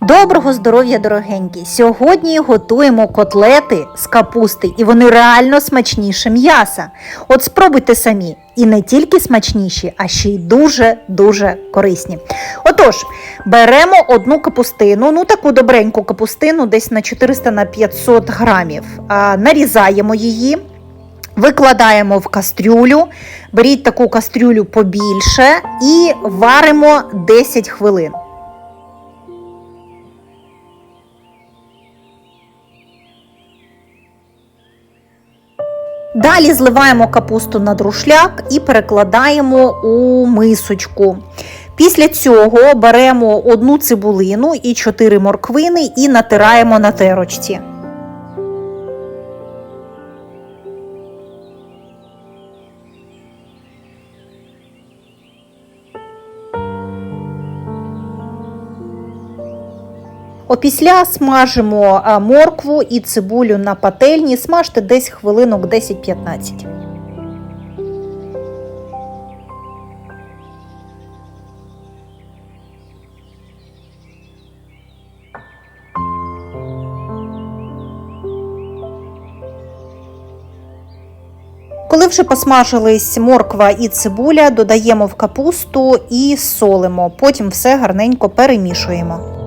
Доброго здоров'я, дорогенькі! Сьогодні готуємо котлети з капусти, і вони реально смачніше м'яса. От спробуйте самі. І не тільки смачніші, а ще й дуже-дуже корисні. Отож, беремо одну капустину, ну таку добреньку капустину, десь на 400 на 500 грамів. Нарізаємо її. Викладаємо в кастрюлю, беріть таку кастрюлю побільше і варимо 10 хвилин. Далі зливаємо капусту на друшляк і перекладаємо у мисочку. Після цього беремо одну цибулину і чотири морквини і натираємо на терочці. Опісля смажимо моркву і цибулю на пательні, смажте десь хвилинок 10-15. Коли вже посмажились морква і цибуля, додаємо в капусту і солимо. Потім все гарненько перемішуємо.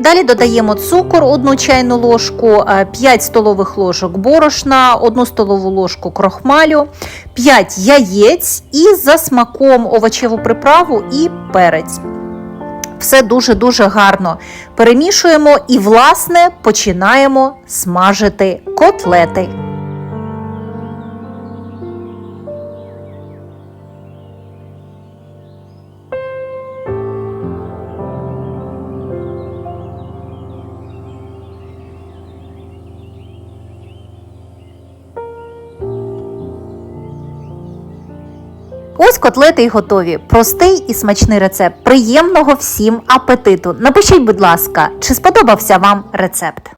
Далі додаємо цукор, 1 чайну ложку, 5 столових ложок борошна, 1 столову ложку крохмалю, 5 яєць і за смаком овочеву приправу і перець. Все дуже-дуже гарно перемішуємо і, власне, починаємо смажити котлети. Ось котлети й готові. Простий і смачний рецепт. Приємного всім апетиту. Напишіть, будь ласка, чи сподобався вам рецепт.